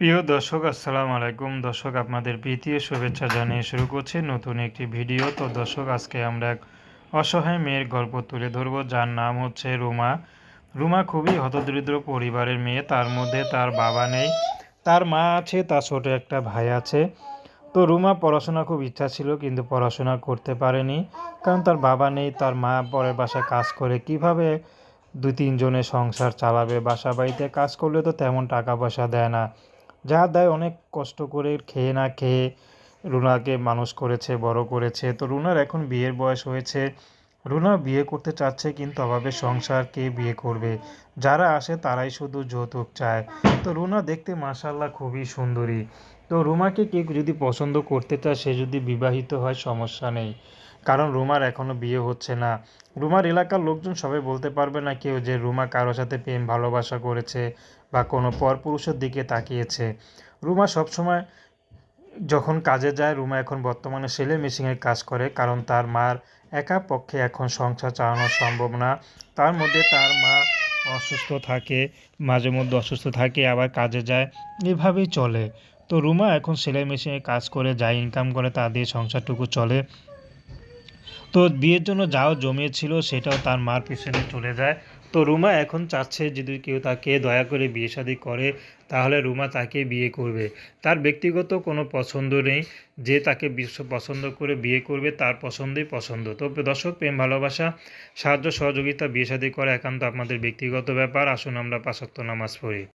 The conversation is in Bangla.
প্রিয় দর্শক, আসসালামু আলাইকুম। দর্শক, আপনাদের প্রীতীয় শুভেচ্ছা জানিয়ে শুরু করছি নতুন একটি ভিডিও। তো দর্শক, আজকে আমরা এক অসহায় মেয়ের গল্প তুলে ধরবো। যার নাম হচ্ছে রুমা। রুমা খুবই হতদরিদ্র পরিবারের মেয়ে। তার মধ্যে তার বাবা নেই, তার মা আছে, তার ছোট একটা ভাই আছে। তো রুমা পড়াশোনা খুব ইচ্ছা ছিল, কিন্তু পড়াশোনা করতে পারেনি। কারণ তার বাবা নেই, তার মা পরের বাসায় কাজ করে। কীভাবে দুই তিনজনের সংসার চালাবে, বাসা বাড়িতে কাজ করলে তো তেমন টাকা পয়সা দেয় না। যা দেয় অনেক কষ্ট করে খেয়ে না খেয়ে রুনাকে মানুষ করেছে, বড় করেছে। তো রুনার এখন বিয়ের বয়স হয়েছে। রুনা বিয়ে করতে চাচ্ছে কিন্তু অভাবে সংসার কে বিয়ে করবে? যারা আসে তারাই শুধু যৌতুক চায়। তো রুনা দেখতে মাসাল্লাহ খুবই সুন্দরী। তো রুমাকে কেউ যদি পছন্দ করতে চায়, সে যদি বিবাহিত হয় সমস্যা নেই। কারণ রুমার এখনও বিয়ে হচ্ছে না। রুমার এলাকার লোকজন সবাই বলতে পারবে না কেউ যে রুমা কারও সাথে প্রেম, ভালোবাসা করেছে বা কোনো পরপুরুষের দিকে তাকিয়েছে। রুমা সবসময় যখন কাজে যায়, রুমা এখন বর্তমানে সেলে মেশিনের কাজ করে কারণ তার মার একা পক্ষে এখন সংসার চালানো সম্ভব না। তার মধ্যে তার মা অসুস্থ থাকে, মাঝে মধ্যে অসুস্থ থাকে, আবার কাজে যায়, এভাবেই চলে। তো রুমা এখন সেলাই মেশিনে কাজ করে, যা ইনকাম করে তা দিয়ে সংসারটুকু চলে। তো বিয়ের জন্য যাও জমিয়েছিল সেটাও তার মার পিছনে চলে যায়। তো রুমা এখন চাচ্ছে যদি কেউ তাকে দয়া করে বিয়ে শাদী করে, তাহলে রুমা তাকে বিয়ে করবে। তার ব্যক্তিগত কোনো পছন্দ নেই। যে তাকে বিশ্ব পছন্দ করে বিয়ে করবে, তার পছন্দই পছন্দ। তো দর্শক, প্রেম, ভালোবাসা, সাহায্য, সহযোগিতা, বিয়ে শাদী করা একান্ত আপনাদের ব্যক্তিগত ব্যাপার। আসুন আমরা পাঁচক্ত নামাজ পড়ি।